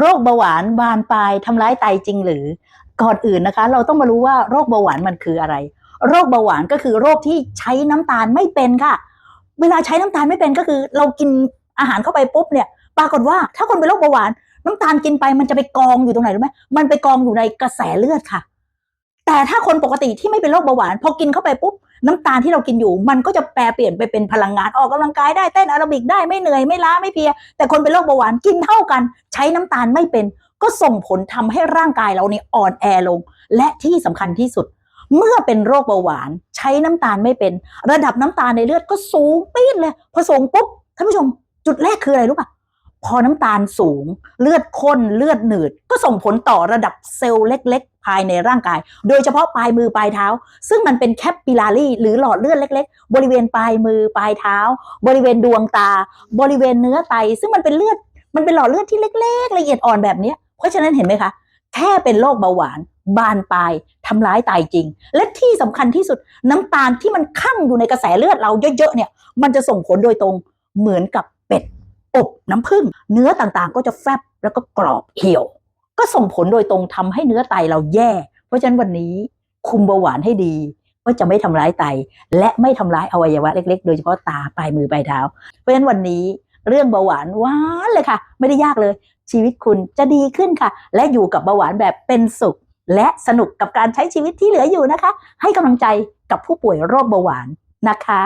โรคเบาหวานบานปลายทำร้ายไตจริงหรือก่อนอื่นนะคะ เราต้องมารู้ว่าโรคเบาหวานมันคืออะไร โรคเบาหวานก็คือโรคที่ใช้น้ำตาลไม่เป็นค่ะ เวลาใช้น้ำตาลไม่เป็นก็คือ เรากินอาหารเข้าไปปุ๊บเนี่ย ปรากฏว่าถ้าคนเป็นโรคเบาหวาน น้ำตาลกินไปมันจะไปกองอยู่ตรงไหนรู้ไหมมันไปกองอยู่ในกระแสเลือดค่ะ แต่ถ้าคนปกติที่ไม่เป็นโรคเบาหวานพอกินเข้าไปปุ๊บ น้ำตาลที่เรากินอยู่ มันก็จะแปลเปลี่ยนไปเป็นพลังงานออกกำลังกายได้เต้นแอโรบิกได้ไม่เหนื่อยไม่ล้าไม่เพีย แต่คนเป็นโรคเบาหวานกินเท่ากัน ใช้น้ำตาลไม่เป็น ก็ส่งผลทำให้ร่างกายเราเนี่ยอ่อนแอลง และที่สำคัญที่สุด เมื่อเป็นโรคเบาหวาน ใช้น้ำตาลไม่เป็น ระดับน้ำตาลในเลือดก็สูงปี๊ดเลยพอสูงปุ๊บท่านผู้ชม จุดแรกคืออะไรรู้ป่ะ พอน้ำตาลสูง เลือดข้นเลือดหนืด ก็ส่งผลต่อระดับเซลล์เล็ก ๆ ภายในร่างกาย โดยเฉพาะปลายมือปลายเท้า ซึ่งมันเป็นแคปปิลารีหรือหลอดเลือดเล็ก ๆ บริเวณปลายมือปลายเท้า บริเวณดวงตา บริเวณเนื้อไต ซึ่งมันเป็นเลือดมันเป็นหลอดเลือดที่เล็ก ๆ ละเอียดอ่อนแบบนี้เพราะฉะนั้นเห็นไหมคะแค่เป็นโรคเบาหวานบานปลายทำร้ายไตจริง และที่สำคัญที่สุดน้ำตาลที่มันคั่งอยู่ในกระแสเลือดเราเยอะๆเนี่ย มันจะส่งผลโดยตรงเหมือนกับเป็ด น้ำผึ้งเนื้อต่างๆ ก็จะแฟบแล้วก็กรอบเหี่ยว ก็ส่งผลโดยตรงทำให้เนื้อไตเราแย่ เพราะฉะนั้นวันนี้คุมเบาหวานให้ดี ก็จะไม่ทำร้ายไต และไม่ทำร้ายอวัยวะเล็ก ๆ โดยเฉพาะตาปลายมือปลายเท้า เพราะฉะนั้นวันนี้เรื่องเบาหวานหวานเลยค่ะ ไม่ได้ยากเลย ชีวิตคุณจะดีขึ้นค่ะ และอยู่กับเบาหวานแบบเป็นสุข และสนุกกับการใช้ชีวิตที่เหลืออยู่นะคะ ให้กำลังใจกับผู้ป่วยโรคเบาหวานนะคะ